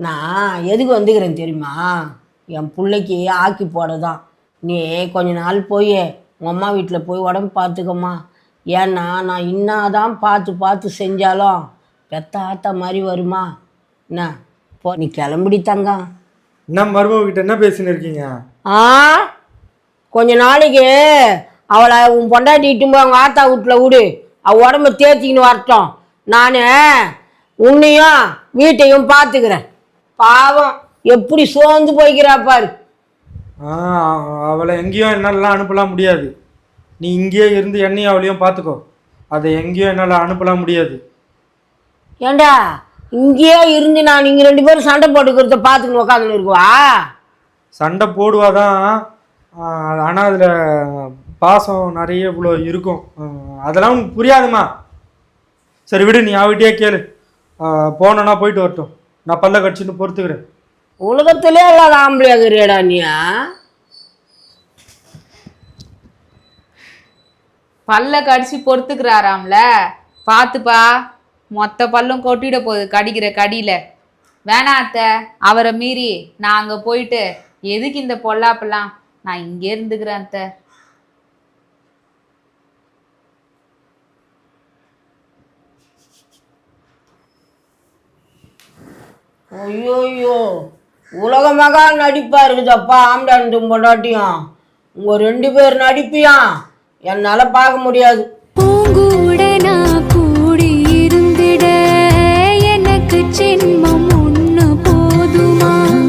நான் எதுக்கு வந்துக்கிறேன் தெரியுமா? என் பிள்ளைக்கு ஆக்கி போட தான் நீ கொஞ்ச நாள் போய் உங்கள் அம்மா வீட்டில் போய் உடம்பு பார்த்துக்கம்மா ஏன்னா நான் இன்னாதான் பார்த்து பார்த்து செஞ்சாலும் பெத்த ஆத்தா மாதிரி வருமா? என்ன? போ நீ கிளம்பிடி தங்கம் என்ன மருமக கிட்ட என்ன பேசின்னு இருக்கீங்க? ஆ? கொஞ்ச நாளைக்கு அவளை உன் பொண்டாட்டி இட்டும் போய் அவங்க ஆத்தா வீட்டில் விடு. அவள் உடம்ப தேய்ச்சிக்கின்னு வரட்டும். நான் உன்னையும் வீட்டையும் பார்த்துக்கிறேன் பாவம். எப்படி சோர்ந்து போய்க்கிறா பாரு. ஆ அவளை எங்கேயும் என்னாலலாம் அனுப்பலாம் முடியாது. நீ இங்கேயே இருந்து என்னையும் அவளையும் பார்த்துக்கோ அதை எங்கேயும் என்னால் அனுப்பலாம் முடியாது. ஏண்டா? இங்கேயே இருந்து நான் இங்கே ரெண்டு பேரும் சண்டை போட்டுக்கிறத பார்த்துக்கின்னு உட்காந்துன்னு இருக்குவா? சண்டை போடுவாதான் ஆனால் அதில் பாசம் நிறைய இவ்வளோ இருக்கும். அதெல்லாம் உனக்கு புரியாதுமா? சரி விடு நீ அவகிட்டயே கேளு. போனோன்னா போயிட்டு வரட்டும். நான் பல்ல கடிச்சுன்னு பொறுத்துக்கிறேன். உலகத்திலே இல்லாத ஆம்பளையாகிறேடா நீயா பல்ல கடிச்சு பொறுத்துக்கிறாராம்ல. பார்த்துப்பா மொத்த பல்லும் கொட்டிட போகுது கடிக்கிற கடியில. வேணா அத்தை அவரை மீறி நான் அங்க போயிட்டு எதுக்கு இந்த பொல்லாப்பெல்லாம் நான் இங்கே இருந்துக்கிறேன் அத்தை. ஐயோயோ. உலகமாக நடிப்பா இருக்குதப்பா ஆம்டாண்டும் பொண்டாட்டியும். உங்க ரெண்டு பேர் நடிப்பியாம் என்னால் பார்க்க முடியாது. பூங்கூட